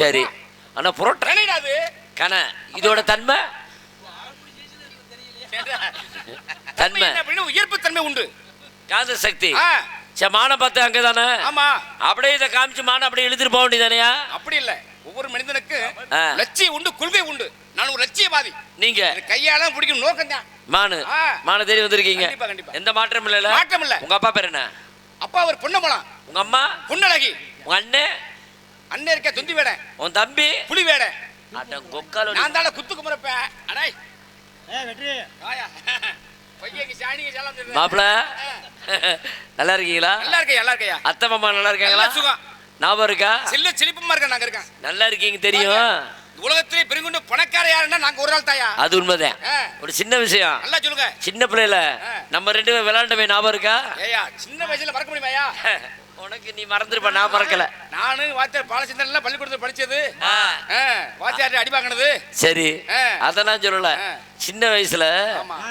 சரி. ஆனா புரோட்டா கன இதோட தன்மை? தன்மை உயர்ப்பு தன்மை உண்டு. காந்த சக்தி. சரி மானம் பார்த்து அங்கதானே ஆமா. அப்படியே இதை காமிச்சு மானம் அப்படியே இழுத்துட்டு போக வேண்டியதானயா அப்படி இல்ல. ஒவ்வொரு மனிதனுக்கு. லட்சியம் உண்டு கொள்கை உண்டு. நான் ஒரு லட்சியவாதி. நீங்க? கையால பிடிக்கும் நோக்கம் தான் மானு. மான தேடி வந்திருக்கீங்க. எந்த மாற்றம் இல்லைல்ல? மாற்றம் இல்ல. உங்க அப்பா பேர் என்ன? அப்பா ஒரு பொண்ணு போலாம். உங்க அம்மா? பொண்ணழகி உங்க அண்ணன் அண்ணன் இருக்க துந்தி வேட. உன் தம்பி? புலி வேட. அட கொக்கால நான் தானே குத்துக்கு முறப்பேன் அடை. ஏ வெற்றி. ஆயா பையங்க சாணிங்க சாலம். நல்லா இருக்கீங்களா? நல்லா இருக்கையா நல்லா இருக்கையா அத்தை மாமா நல்லா இருக்காங்களா? நல்லா சுகம். ஞாபகம் இருக்கா? செல்ல செழிப்பமா இருக்க நாங்க இருக்கேன். நல்லா இருக்கீங்க தெரியும். உலகத்திலே பெருங்குண்டு பணக்கார யாருன்னா நாங்க ஒரு தாயா அது உண்மைதான். ஒரு சின்ன விஷயம். நல்லா சொல்லுங்க. சின்ன பிள்ளைல. நம்ம ரெண்டு பேரும் விளையாண்டமே ஞாபகம் இருக்கா? ஏயா சின்ன வயசுல மறக்க முடியுமாயா உனக்கு நீ மறந்துருப்ப நான் மறக்கல. நானு வாத்தியார் பாலச்சந்திரன்ல பள்ளிக்கூடத்துல படிச்சது. வாத்தியார்ட்ட அடி வாங்கினது. சரி. அதெல்லாம் சொல்லல. சின்ன வயசுல.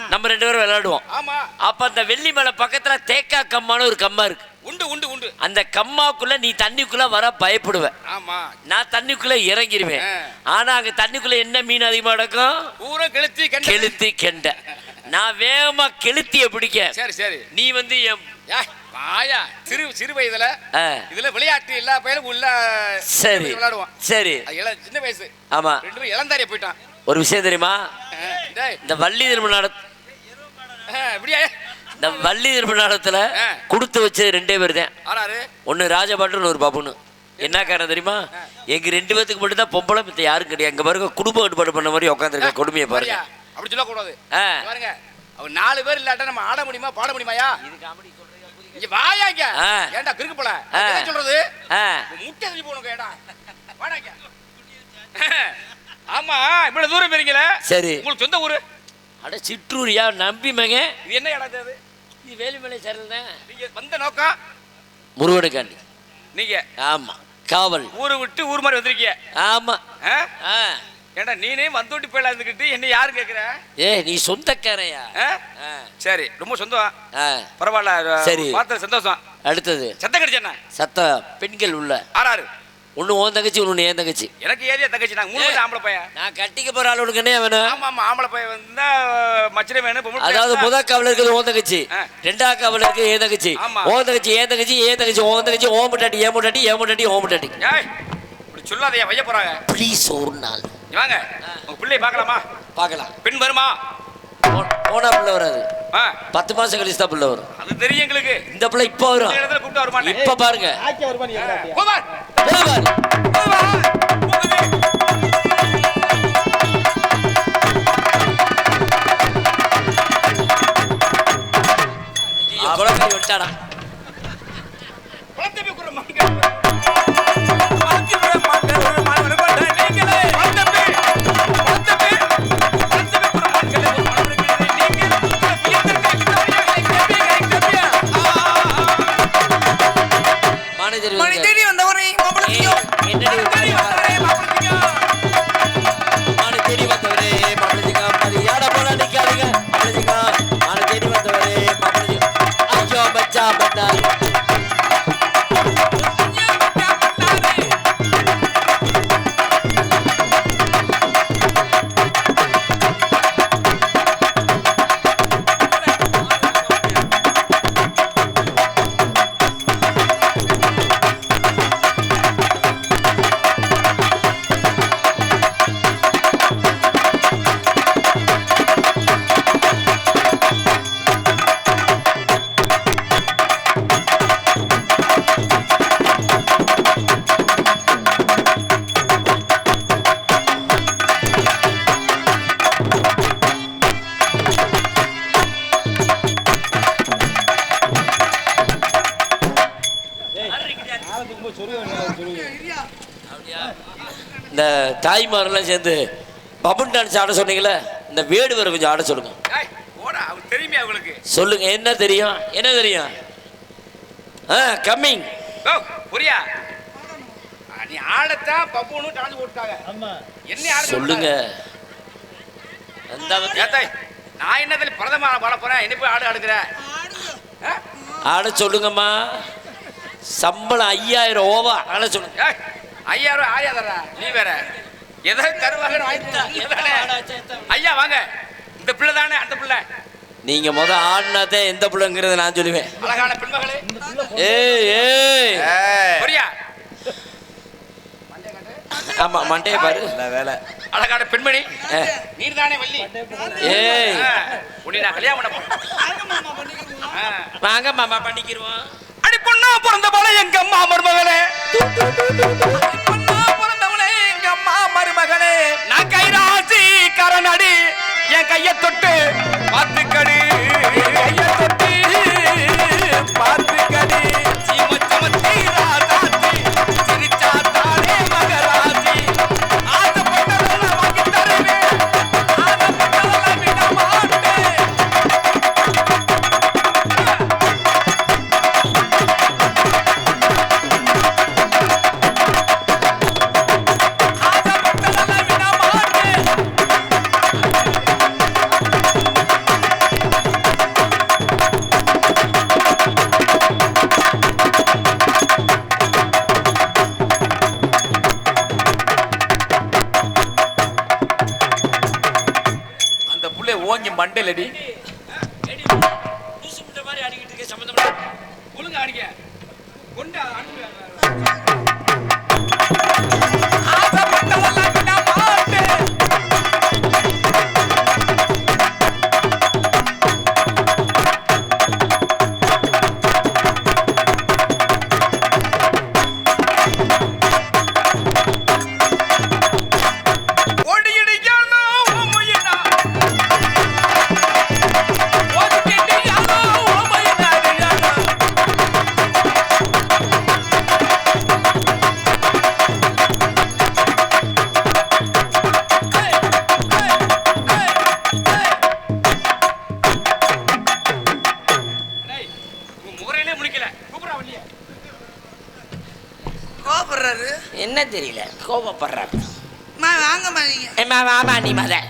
நம்ம ரெண்டு பேரும் விளையாடுவோம். அப்ப அந்த வெள்ளி மலை பக்கத்துல தேக்கா கம்மான்னு ஒரு கம்மா இருக்கு. உண்டு உண்டு உண்டு. அந்த கம்மாக்குள்ள நீ தண்ணிக்குள்ள வர பயப்படுவ. ஆமா. நான் தண்ணிக்குள்ள இறங்கிருவேன். ஆனா அங்க தண்ணிக்குள்ள என்ன மீன் அதிகமா நடக்கும்? பூரா கெளுத்தி கெண்ட. கெளுத்தி கெண்டை. நான் வேகமா கெளுத்திய பிடிக்க. சரி சரி. நீ வந்து வாயா சிறு சிறு வயதுல இதுல விளையாட்டு எல்லா பையனும் உள்ள சரி விளையாடுவான். சரி. சின்ன வயசு. ஆமா. ரெண்டு இளந்தாரிய போயிட்டான். ஒரு விஷயம் தெரியுமா? இந்த வள்ளி திரும்ப நட இந்த வள்ளி திரும்ப நடத்துல. கொடுத்து வச்சது ரெண்டே பேர் தான் ஒன்னு ராஜபாட்டுன்னு ஒரு பாபுன்னு. என்ன காரணம் தெரியுமா? எங்க ரெண்டு பேத்துக்கு மட்டும் தான் பொம்பளை மித்த யாரும் கிடையாது. எங்க பாருங்க குடும்ப கட்டுப்பாடு பண்ண மாதிரி உட்காந்துருக்க கொடுமையை பாருங்க? அப்படி சொல்லக்கூடாது. பாருங்க. அவன் நாலு பேர் இல்லாட்டா நம்ம ஆட முடியுமா பாட முடியுமாயா? இங்க வாயா இங்க. ஆ. ஏன்டா கிறுக்கு போல. என்ன சொல்றது? முட்டை தள்ளி போனுங்க ஏடா வாடா இங்க. ஆமா இவ்வளவு தூரம் போறீங்களே? சரி. உங்களுக்கு சொந்த ஊரு? அட சிற்றூரியா நம்பி மக இது என்ன இடம் இது? இது வேலுமலை சரல் தான் நீங்க வந்த நோக்கம்? முருகனுக்காண்டி. நீங்க? ஆமா காவல். ஊரை விட்டு ஊர் மாதிரி வந்திருக்கீங்க. ஆமா. ஆ? ஆ ஏன்டா நீனே வந்துட்டு போயில இருந்துக்கிட்டு என்ன யாரு கேக்குற? ஏ நீ சொந்தக்காரையா? சரி ரொம்ப சொந்தம். பரவாயில்ல சரி. பார்த்த சந்தோஷம். அடுத்தது. சத்தம் கிடைச்சேண்ணா சத்தம். பெண்கள் உள்ள. ஆறாரு ஒன்று உன் தங்கச்சி ஒன்று ஏன் தங்கச்சி. எனக்கு ஏரியா தங்கச்சி நாங்க மூணு ஆம்பளை பையன். நான் கட்டிக்க போற ஆளுக்கு என்ன வேணும்? ஆமா ஆமா ஆம்பளை பையன் வந்தா மச்சினை வேணும் அதாவது வந்தா- முத காவல இருக்குது ஓன் தங்கச்சி. ரெண்டா காவல இருக்கு ஏன் தங்கச்சி. ஓன் தங்கச்சி ஏன் தங்கச்சி ஏன் தங்கச்சி ஓன் தங்கச்சி ஓன் முட்டாட்டி ஓன் முட்டாட்டி ஏய் இப்படி சொல்லாதையா வைய போறாங்க. ப்ளீஸ் ஒரு நாள். வாங்க. உங்க பிள்ளைய பார்க்கலாமா? பார்க்கலாம். பெண் வருமா? போனா பிள்ளை வராது. ஆ, பத்து மாசம் கழிச்சு தான் பிள்ளை வரும். அது தெரியும் எங்களுக்கு. இந்த பிள்ளை இப்போ வரும். கூப்பிட்டு வருமானே இப்ப பாருங்க. வருமா குழந்தை விட்டாடா. இந்த தாய்மாரெல்லாம் சேர்ந்து பபன் டான்ஸ் ஆட சொன்னீங்களே இந்த வேடுவரை கொஞ்சம் ஆட சொல்லுங்க. தெரியுமே அவங்களுக்கு. சொல்லுங்க என்ன தெரியும்? என்ன தெரியும்? ஆ கம்மிங் ஓ புரியா? ஆ, நீ ஆடத்தான் பப்புன்னு டான்ஸ் போட்டுட்டாங்க. ஆமா. என்ன ஆட சொல்லுங்க. அந்த ஏத்தாய் நான் என்னதில் பிரதம பாட போறேன்? என்ன போய் ஆடு ஆடுகிற ஆ? ஆட சொல்லுங்கம்மா. சம்பளம் ஐயாயிரம் ஓவா. அதெல்லாம் சொல்லுங்க ஐயாயிரம் ஆயாதரா நீ வேற. எதை தருவாங்க ஐயா வாங்க. இந்த பிள்ளை தானே அந்த பிள்ளை. நீங்க முத ஆடினாதே எந்த பிள்ளைங்கிறத நான் சொல்லுவேன். அழகான பெண்மகளே. ஏய் ஏய். புரியா. ஆமா மண்டையை பாரு. நல்ல வேலை. அழகான பெண்மணி. நீர் தானே வள்ளி. ஏய். உன்னை நான் கல்யாணம் பண்ண போறேன். ஆ. வாங்க மாமா பண்ணிக்கிருவோம். அடி பொண்ணா பிறந்த போல எங்க அம்மா மருமகளே. பொண்ணா பிறந்தவளே எங்க அம்மா மருமகளே. நான் கைராசி கரணடி என் கைய தொட்டு பார்த்துக்கடி. கையை முறையிலே முடிக்கல. கூப்பிடா வண்டிய. கோபப்படுறாரு என்ன தெரியல. கோபப்படுறாரு வாங்கம்மா நீங்க. வாமா நீ மத.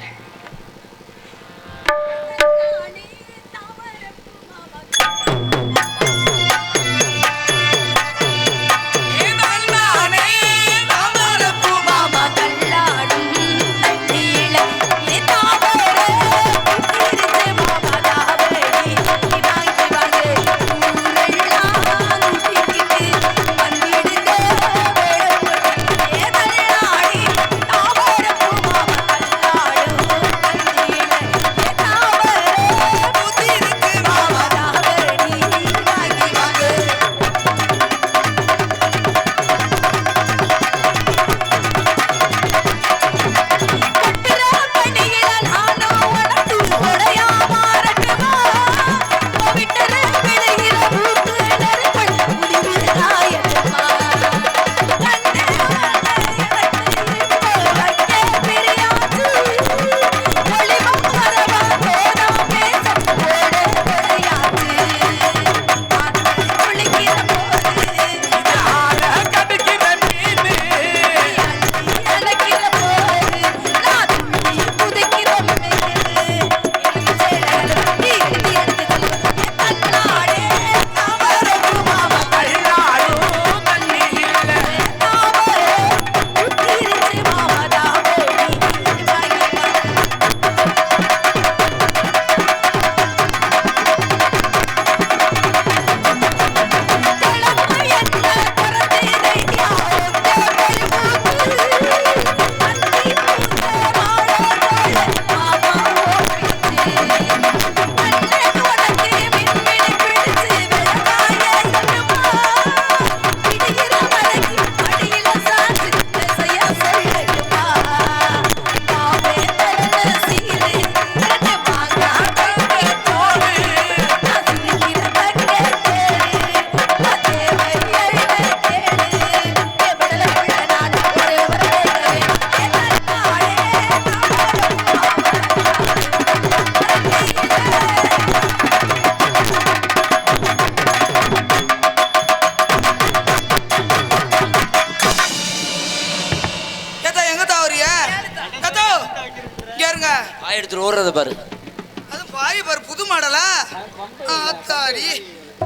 ஆத்தாடி.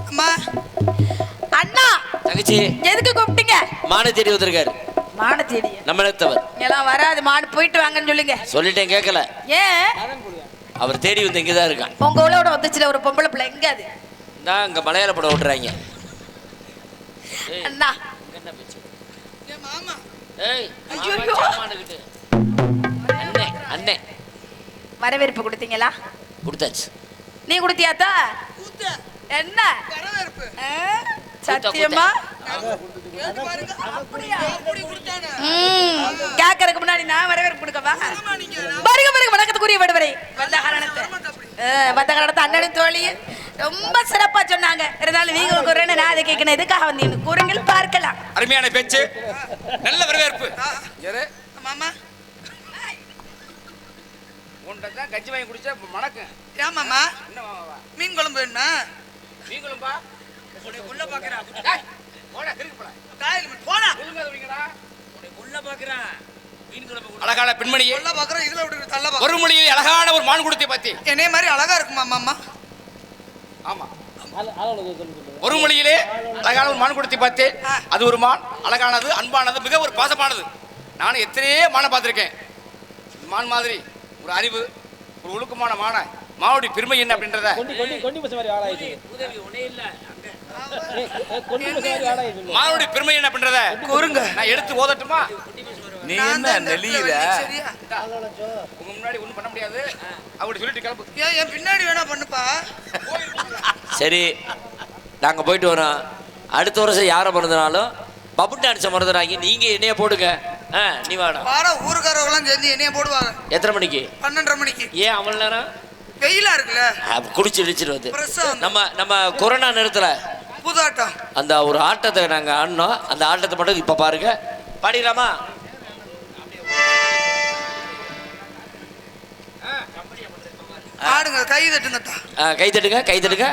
அம்மா. அண்ணா. தங்கச்சி. எதுக்கு கூப்பிட்டீங்க? மானை தேடி வந்திருக்காரு. மான தேடி நம்ம நிறுத்தவர் எல்லாம் வராது மாடு போயிட்டு வாங்கன்னு சொல்லுங்க. சொல்லிட்டேன் கேட்கல. ஏன்? அவர் தேடி வந்து இங்கே தான் இருக்கான். உங்க உள்ள வந்துச்சுல ஒரு பொம்பளை பிள்ளை எங்க அது? தான் இங்கே மலையாள படம் ஓட்டுறாங்க. அண்ணா. மாமா. ஏய். அண்ணே அண்ணே. வரவேற்பு கொடுத்தீங்களா? கொடுத்தாச்சு. நீ கொடுத்தியாத்தா? என்ன? சத்தியமா? கேட்டு பாருங்க. அப்படியா? அப்படி கொடுத்தானே. ம். கேட்கறதுக்கு முன்னாடி நான் வரவேற்பு கொடுக்கவா? வருக வருக வணக்கத்துக்குரிய விடுவரை. வந்த காரணத்தை வந்த காரணத்தை அண்ணனும் தோழி ரொம்ப சிறப்பா சொன்னாங்க. இருந்தாலும் நீங்க குறைன்னு நான் அதை கேட்கணும். எதுக்காக வந்தீங்க கூறுங்கள் பார்க்கலாம். அருமையான பேச்சு. நல்ல வரவேற்பு யாரு மாமா உன்கிட்ட தான் கஞ்சி வாங்கி குடிச்சா மணக்கும் ஏன் மாமா என்ன மாமாவா மீன் குழம்பு என்ன? நீங்களும் பா உன்னை உள்ள பாக்குறேன் போடா திருப்பி போடா. காயில் போடா. ஒழுங்கா தவிங்கடா உள்ள பாக்குறேன் அழகான பெண்மணியே உள்ள பாக்குறோம் இதுல தள்ள ஒரு மொழியில் அழகான ஒரு மான் குடுத்தை பத்தி. என்னைய மாதிரி அழகா இருக்குமா மாமா? ஆமா. ஒரு மொழியிலே அழகான ஒரு மான் குடுத்தை பார்த்தேன் அது ஒரு மான் அழகானது அன்பானது மிக ஒரு பாசமானது. நானும் எத்தனையோ மானை பார்த்திருக்கேன். மான் மாதிரி. ஒரு அறிவு ஒரு ஒழுக்கமான மான மாவுடி பெருமை என்ன அப்படின்றத? கொண்டி கொண்டி கொண்டி பசு மாதிரி ஆளாயிடுச்சு கொண்டி பசு மாதிரி ஆளாயிடுச்சு மானுடைய பெருமை என்ன அப்படின்றத? கூறுங்க நான் எடுத்து ஓதட்டுமா? நீ என்ன சரியா? உங்க முன்னாடி ஒண்ணும் பண்ண முடியாது. அப்படி சொல்லிட்டு கிளம்பு. ஏன் என் பின்னாடி வேணா பண்ணுப்பா. சரி நாங்கள் போயிட்டு வரோம். அடுத்த வருஷம் யாரை மறந்துனாலும் பப்புட்டு அடிச்ச மறந்துடாங்க நீங்கள் என்னைய போடுங்க. ஆ நீ வாடா. வார ஊருக்காரவங்களாம் சேர்ந்து என்னைய போடுவாங்க. எத்தனை மணிக்கு? பன்னெண்டரை மணிக்கு. ஏன் அவ்வளோ நேரம்? வெயிலா இருக்குல்ல? குடிச்சு வந்து. நம்ம நம்ம கொரோனா நேரத்தில் புதாட்டம். அந்த ஒரு ஆட்டத்தை நாங்கள் ஆடினோம். அந்த ஆட்டத்தை மட்டும் இப்போ பாருங்க. பாடிடலாமா? ஆடுங்க கை தட்டுங்க கை தட்டுங்க கை தட்டுங்க.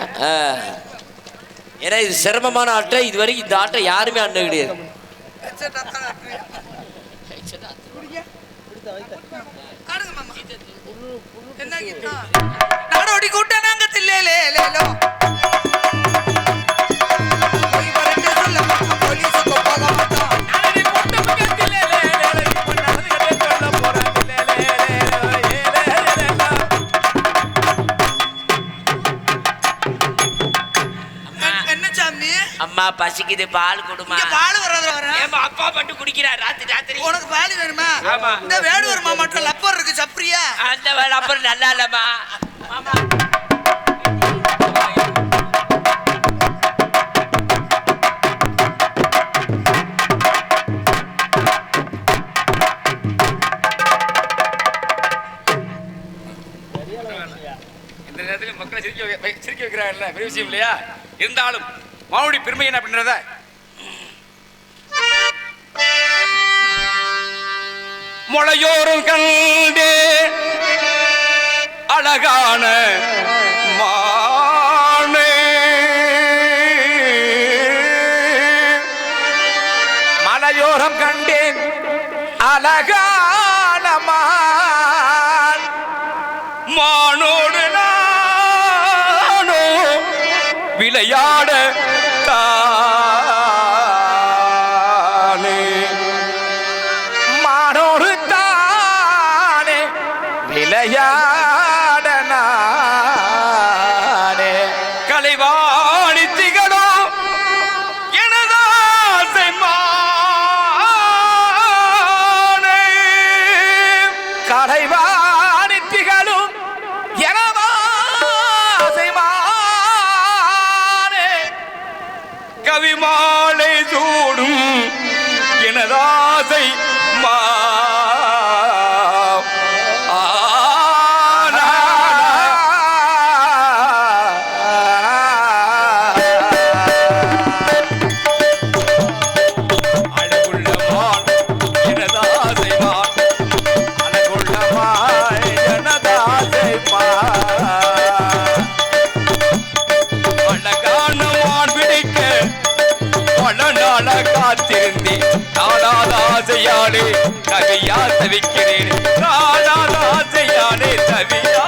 ஏன்னா இது சிரமமான ஆட்டம் இது வரைக்கும் இந்த ஆட்டம் யாருமே ஆடின கிடையாது. headset ஆ தான் என்ன கீதா நாடோடி அம்மா பசிக்குது பால் கொடுமா. பால் வராத வர ஏம்மா அப்பா மட்டும் குடிக்கிறார் ராத்திரி ராத்திரி. உனக்கு பால் வேணுமா? ஆமா. இந்த வேடுவர் மாமாட்டம் லப்பர் இருக்கு சப்ரியா. அந்த அப்புறம் நல்லா இல்லம்மா. மாமா. இந்த நேரத்தில் மக்களை சிரிக்க சிரிக்க வைக்கிறாங்கல்ல பெரிய விஷயம் இல்லையா? இருந்தாலும் மாவுடி பெருமை என்ன அப்படின்றத? முளையோரும் கண்டே அழகான பல நாள காத்திருந்தேன் நாடாத ஆசையாலே தவியா தவிக்கிறேன். நாடாத ஆசையாலே தவியா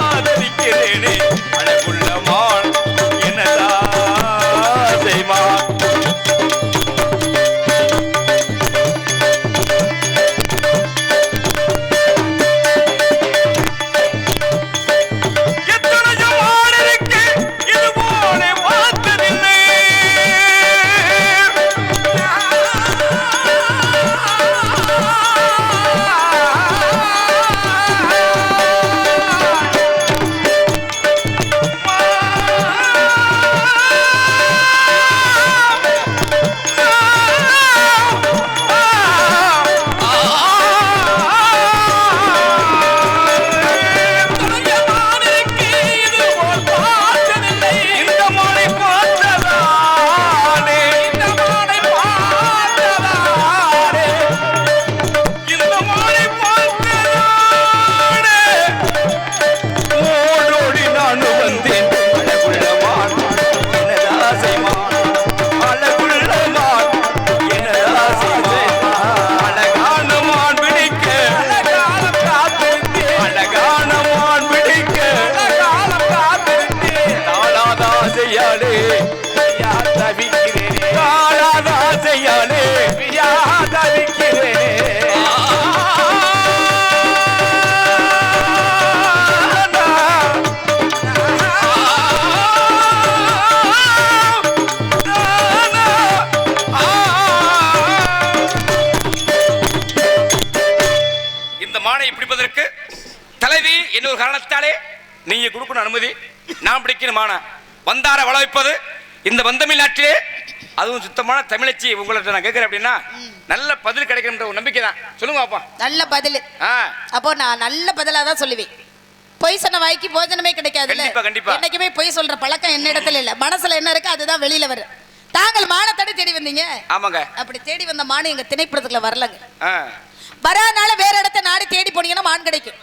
நீங்க கொடுக்கணும் அனுமதி நான் பிடிக்கணும் மானை வந்தார வள வைப்பது இந்த வந்தமிழ் நாட்டிலே அதுவும் சுத்தமான தமிழச்சி உங்கள்ட்ட நான் கேட்கிறேன் அப்படின்னா நல்ல பதில் கிடைக்கும்ன்ற ஒரு நம்பிக்கை தான். சொல்லுங்க பாப்பா நல்ல பதில். அப்போ நான் நல்ல பதிலா தான் சொல்லுவேன். பொய் சொன்ன வாய்க்கு போஜனமே கிடைக்காது கண்டிப்பா, கண்டிப்பா. என்னைக்குமே பொய் சொல்ற பழக்கம் என்னிடத்துல இல்ல. மனசுல என்ன இருக்கு அதுதான் வெளியில வரும். தாங்கள் மானத்தடி தேடி வந்தீங்க? ஆமாங்க. அப்படி தேடி வந்த மான் எங்க திணைப்புறத்துக்குள்ள வரலங்க. வராதனால வேற இடத்த நாடி தேடி போனீங்கன்னா மான் கிடைக்கும்.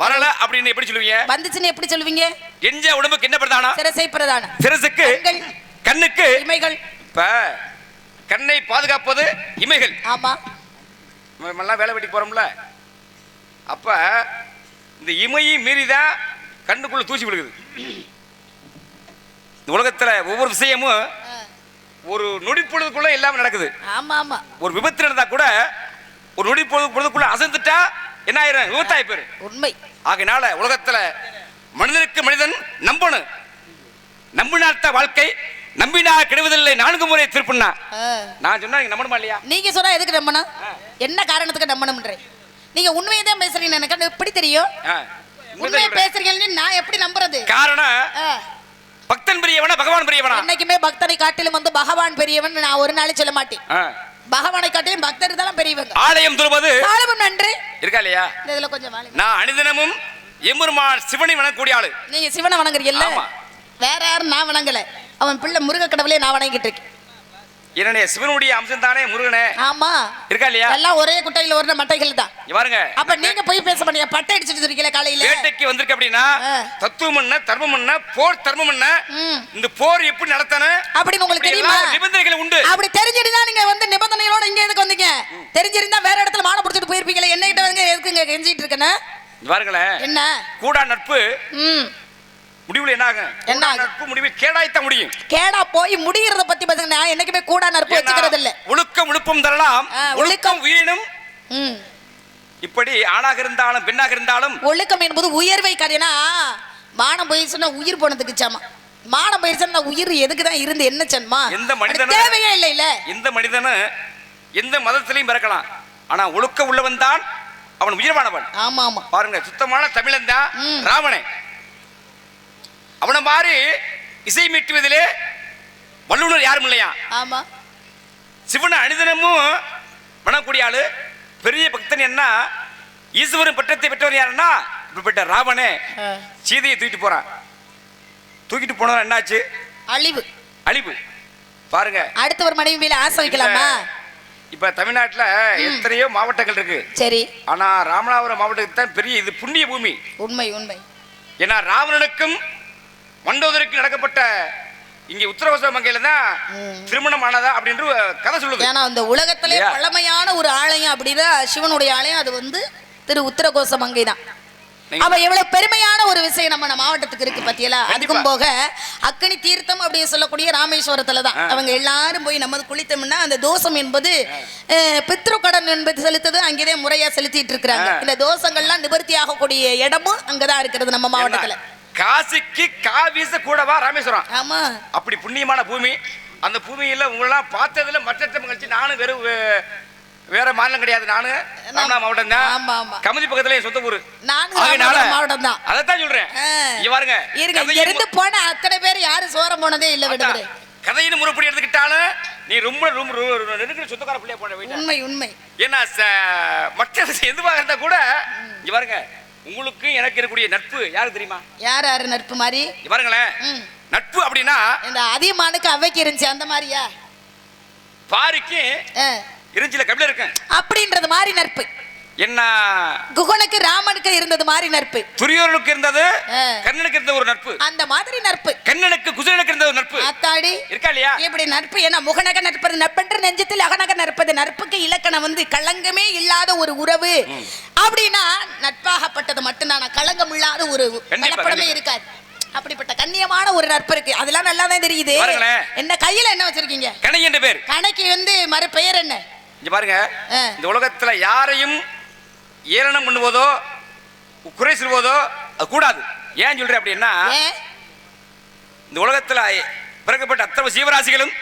வரல அப்படின்னு எப்படி சொல்லுவீங்க? வந்துச்சுன்னு எப்படி சொல்லுவீங்க? எஞ்ச உடம்புக்கு என்ன பிரதானம்? சிரசை பிரதானம். சிரசுக்கு. கண்ணுக்கு. இமைகள். இப்ப கண்ணை பாதுகாப்பது இமைகள். ஆமா. நம்ம எல்லாம் வேலை வெட்டி போறோம்ல. அப்ப இந்த இமையை மீறிதான் கண்ணுக்குள்ள தூசி விழுகுது. இந்த உலகத்துல ஒவ்வொரு விஷயமும் ஒரு நொடி பொழுதுக்குள்ள எல்லாமே நடக்குது. ஆமா ஆமா. ஒரு விபத்து நடந்தா கூட ஒரு நொடி பொழுது பொழுதுக்குள்ள அசந்துட்டா என்ன ஆயிரும்? விபத்தாயி பேரு உண்மை. ஆகையினால உலகத்துல மனிதனுக்கு மனிதன் நம்பணும். நம்பினாத்த வாழ்க்கை நம்பினா கெடுவதில்லை. நான்கு முறை திருப்பினா. நான் சொன்னா நீங்க நம்பணுமா இல்லையா? நீங்க சொன்னா எதுக்கு நம்பணும்? என்ன காரணத்துக்கு நம்பணும்ன்றேன் நீங்க உண்மையை தான் பேசுறீங்க எனக்கு எப்படி தெரியும்? உண்மையை. பேசுறீங்கன்னு நான் எப்படி நம்புறது? காரணம். பக்தன் பெரியவனா பகவான் பெரியவனா? என்னைக்குமே பக்தனை காட்டிலும் வந்து பகவான் பெரியவன் நான் ஒரு நாளே சொல்ல மாட்டேன். பகவானை காட்டிலும் பக்தர் தான் பெரியவங்க. ஆலயம் துருவது சாலமன் நன்று. இருக்கா இல்லையா? இதுல கொஞ்சம். நான் அனுதினமும் எம்பெருமான் சிவனை வணங்கக்கூடிய ஆளு நீங்க சிவனை வணங்குறீங்கல்ல? ஆமா. வேற யாரும் நான் வணங்கல. அவன் பிள்ளை முருக கடவுளே நான் வணங்கிட்டு இருக்கேன். என்னுடைய சிவனுடைய அம்சம் தானே முருகனே? ஆமா. இருக்கா இல்லையா? எல்லாம் ஒரே குட்டையில ஒரு மட்டைகள் தான். இங்க பாருங்க. அப்ப நீங்க போய் பேச மாட்டீங்க. பட்டை அடிச்சிட்டு இருக்கீங்களா காலையில? வேட்டைக்கு வந்திருக்க அப்படின்னா. தத்துவம் என்ன தர்மம் என்ன போர் தர்மம் என்ன. இந்த போர் எப்படி நடத்தணும்? அப்படின்னு உங்களுக்கு தெரியுமா? நிபந்தனைகள் உண்டு. அப்படி தெரிஞ்சிருந்தா நீங்க வந்து நிபந்தனைகளோட இங்க எதுக்கு வந்தீங்க? தெரிஞ்சிருந்தா வேற இடத்துல மானம் பிடிச்சிட்டு போயிருப்பீங்களே. என்ன கிட்ட வந்து எதுக்குங்க கெஞ்சிட்டு இருக்கேன்னு? இங்க பாருங்களேன். என்ன? கூடா நட்பு ம். முடிவுல என்ன ஆகும்? என்ன ஆகும்? முடிவில் கேடாய்த்தான் முடியும். கேடா போய் முடியறத பத்தி பேசுங்க. நான் என்னைக்குமே கூட ஏன்னா, வச்சுக்கிறது இல்ல ஒழுக்கம் விழுப்பம் தரலாம் ஒழுக்கம். ஒழுக்கம் உயிரினும் ம். இப்படி ஆணாக இருந்தாலும் பெண்ணாக இருந்தாலும் ஒழுக்கம் என்பது உயர்வை காரியனா மானம் போயிடுச்சுன்னா உயிர் போனதுக்கு சமம். மானம் போயிடுச்சுன்னா உயிர் எதுக்கு தான் இருந்து என்ன சன்மா? எந்த அது மனிதனும் தேவையே இல்லை இல்ல. எந்த மனிதனும் எந்த மதத்திலையும் பிறக்கலாம். ஆனா ஒழுக்க உள்ளவன் தான் அவன் உயர்வானவன். ஆமா ஆமா பாருங்க சுத்தமான தமிழன் தான். ராவணன் அவனை மாதிரி இசை மீட்டுவதிலே வல்லுனர் யாரும் இல்லையா? ஆமா. சிவனை அனுதினமும் வணங்கக்கூடிய ஆளு பெரிய பக்தன் என்ன? ஈஸ்வரன் பட்டத்தை பெற்றவர் யாருன்னா? இப்படிப்பட்ட ராவணே. சீதையை தூக்கிட்டு போறான். தூக்கிட்டு போனவன் என்னாச்சு? அழிவு. அழிவு. பாருங்க. அடுத்த ஒரு மனைவி மேல ஆசை வைக்கலாமா? இப்ப தமிழ்நாட்டுல எத்தனையோ மாவட்டங்கள் இருக்கு. சரி. ஆனா ராமநாதபுரம் மாவட்டத்துக்கு தான் பெரிய இது புண்ணிய பூமி. உண்மை உண்மை. ஏன்னா ராவணனுக்கும் மண்டோதருக்கும் நடக்கப்பட்ட இங்க உத்தரகோச மங்கையில தான் திருமணம் ஆனதா அப்படின்ற கதை சொல்லுது ஏன்னா அந்த உலகத்திலே? பழமையான ஒரு ஆலயம் அப்படின்னா சிவனுடைய ஆலயம் அது வந்து திரு உத்தரகோச மங்கை தான் அவ எவ்வளவு பெருமையான ஒரு விஷயம் நம்ம மாவட்டத்துக்கு இருக்கு பத்தியலா அதுக்கும். போக அக்கனி தீர்த்தம் அப்படின்னு சொல்லக்கூடிய ராமேஸ்வரத்துல தான். அவங்க எல்லாரும் போய் நம்ம குளித்தோம்னா அந்த தோஷம் என்பது பித்ரு கடன் என்பது செலுத்தது அங்கேதான் முறையா செலுத்திட்டு இருக்கிறாங்க. இந்த தோஷங்கள்லாம் நிவர்த்தி ஆகக்கூடிய இடமும் அங்கதான் இருக்கிறது நம்ம மாவட்டத்துல காசிக்கு காவீச கூடவா ராமேஸ்வரம். ஆமா. அப்படி புண்ணியமான பூமி. அந்த பூமியில உங்களெல்லாம் பார்த்ததுல மற்ற கழிச்சு நானும் வெறும் வேற மாநிலம் கிடையாது நானு. மாவட்டம் தான். கமுதி பக்கத்துல என் சொந்த ஊரு. மாவட்டம் தான். அதைத்தான் சொல்றேன். இங்க பாருங்க. இருந்து போன அத்தனை பேர் யாரும் சோரம் போனதே இல்ல விடுவது கதையின் முறைப்படி எடுத்துக்கிட்டாலும் நீ ரொம்ப ரொம்ப நெருங்கிற சொந்தக்கார பிள்ளைய போன உண்மை உண்மை. ஏன்னா மற்ற எதுவாக இருந்தா கூட இங்க பாருங்க. உங்களுக்கு எனக்கு இருக்கக்கூடிய நட்பு யாருக்கு தெரியுமா? யார் யாரு நட்பு மாதிரி? பாருங்களேன். நட்பு அப்படின்னா இந்த அதியமானுக்கு அவைக்கு இருந்துச்சு அந்த மாதிரியா? பாரிக்கு. இருஞ்சில கபில இருக்கேன். அப்படின்றது மாதிரி நட்பு. என்ன? குகனுக்கு ராமனுக்கு இருந்தது மாதிரி நட்பு. துரியோனுக்கு இருந்தது கண்ணனுக்கு இருந்த ஒரு நட்பு. அந்த மாதிரி நட்பு. கண்ணனுக்கு குசலனுக்கு இருந்த ஒரு நட்பு. அத்தாடி இருக்கா இல்லையா? இப்படி நட்பு ஏன்னா முகநக நட்பது நட்பென்ற நெஞ்சத்தில் அகநக நட்பது. நட்புக்கு இலக்கணம் வந்து களங்கமே இல்லாத ஒரு உறவு. அப்படின்னா நட்பாகப்பட்டது மட்டும்தான். களங்கம் இல்லாத ஒரு கலப்படமே இருக்காது. அப்படிப்பட்ட கண்ணியமான ஒரு நட்பு இருக்கு. அதெல்லாம் நல்லா தான் தெரியுது என்ன கையில என்ன வச்சிருக்கீங்க? கணக்கு என்று பேர். கணக்கு வந்து மறு பெயர் என்ன? இங்க பாருங்க. இந்த உலகத்துல யாரையும் ஏளனம் பண்ணுவதோ குறை சொல்வதோ அது கூடாது. ஏன் சொல்றேன் அப்படின்னா இந்த உலகத்தில் பிறக்கப்பட்ட அத்தனை சீவராசிகளும்